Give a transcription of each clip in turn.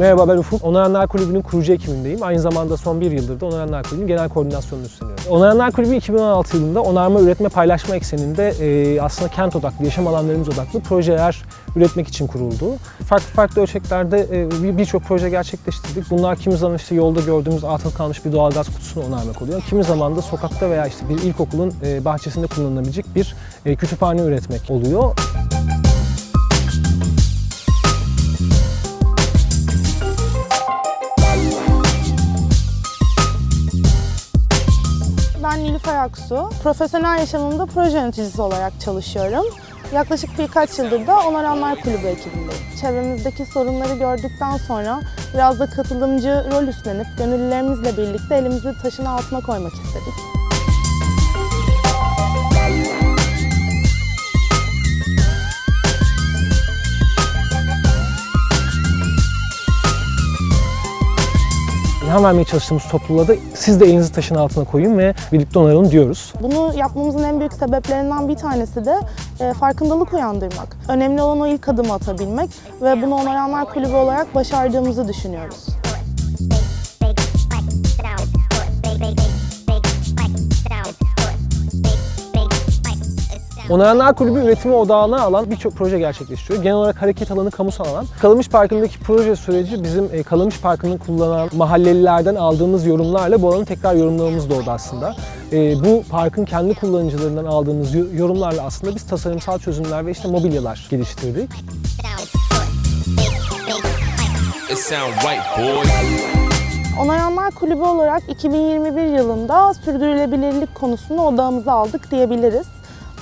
Merhaba ben Ufuk. Onaranlar Kulübü'nün kurucu ekibindeyim. Aynı zamanda son bir yıldır da Onaranlar Kulübü'nün genel koordinasyonunu üstleniyorum. Onaranlar Kulübü 2016 yılında onarma, üretme, paylaşma ekseninde e, aslında kent odaklı, yaşam alanlarımız odaklı projeler üretmek için kuruldu. Farklı farklı ölçeklerde e, bir- birçok proje gerçekleştirdik. Bunlar kimi zaman işte yolda gördüğümüz atıl kalmış bir doğalgaz kutusunu onarmak oluyor. Kimi zaman da sokakta veya işte bir ilkokulun e, bahçesinde kullanılabilecek bir e, kütüphane üretmek oluyor. Ben Nilüfer Aksu. Profesyonel yaşamımda proje yöneticisi olarak çalışıyorum. Yaklaşık birkaç yıldır da Onaranlar Kulübü ekibindeyim. Çevremizdeki sorunları gördükten sonra biraz da katılımcı rol üstlenip gönüllülerimizle birlikte elimizi taşın altına koymak istedik. İlham vermeye çalıştığımız topluluğa da siz de elinizi taşın altına koyun ve birlikte onaralım diyoruz. Bunu yapmamızın en büyük sebeplerinden bir tanesi de e, farkındalık uyandırmak. Önemli olan o ilk adımı atabilmek ve bunu Onaranlar Kulübü olarak başardığımızı düşünüyoruz. Onaranlar Kulübü üretimi odağına alan birçok proje gerçekleştiriyor. Genel olarak hareket alanı kamusal alan. Kalamış Parkı'ndaki proje süreci bizim e, Kalamış Parkı'nı kullanan mahallelilerden aldığımız yorumlarla bu alanı tekrar yorumlamamız doğdu aslında. E, bu parkın kendi kullanıcılarından aldığımız yo- yorumlarla aslında biz tasarımsal çözümler ve işte mobilyalar geliştirdik. It sound right, Kulübü olarak 2021 yılında sürdürülebilirlik konusunu odağımıza aldık diyebiliriz.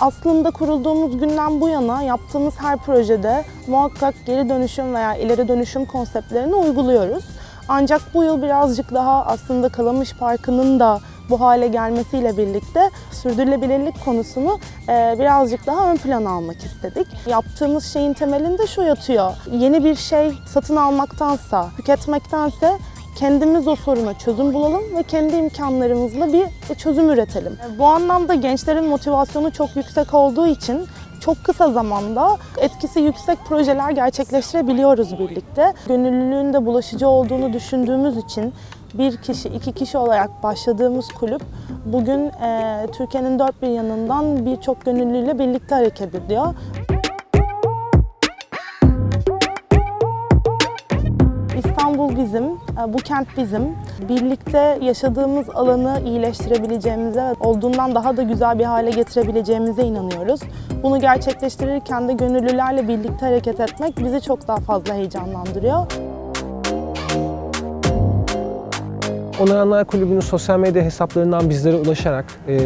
Aslında kurulduğumuz günden bu yana yaptığımız her projede muhakkak geri dönüşüm veya ileri dönüşüm konseptlerini uyguluyoruz. Ancak bu yıl birazcık daha aslında Kalamış Parkı'nın da bu hale gelmesiyle birlikte sürdürülebilirlik konusunu e, birazcık daha ön plana almak istedik. Yaptığımız şeyin temelinde şu yatıyor. Yeni bir şey satın almaktansa, tüketmektense kendimiz o soruna çözüm bulalım ve kendi imkanlarımızla bir çözüm üretelim. Bu anlamda gençlerin motivasyonu çok yüksek olduğu için çok kısa zamanda etkisi yüksek projeler gerçekleştirebiliyoruz birlikte. Gönüllülüğün de bulaşıcı olduğunu düşündüğümüz için bir kişi, iki kişi olarak başladığımız kulüp bugün eee, Türkiye'nin dört bir yanından birçok gönüllüyle birlikte hareket ediyor. Bizim, e, bu kent bizim. Birlikte yaşadığımız alanı iyileştirebileceğimize olduğundan daha da güzel bir hale getirebileceğimize inanıyoruz. Bunu gerçekleştirirken de gönüllülerle birlikte hareket etmek bizi çok daha fazla heyecanlandırıyor. Onaranlar Kulübü'nün sosyal medya hesaplarından bizlere ulaşarak e,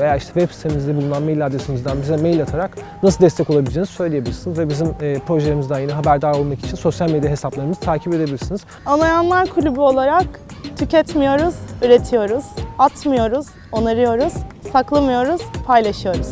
veya işte web sitemizde bulunan mail adresimizden bize mail atarak nasıl destek olabileceğinizi söyleyebilirsiniz ve bizim e, projelerimizden yine haberdar olmak için sosyal medya hesaplarımızı takip edebilirsiniz. Anayanlar Kulübü olarak tüketmiyoruz, üretiyoruz, atmıyoruz, onarıyoruz, saklamıyoruz, paylaşıyoruz.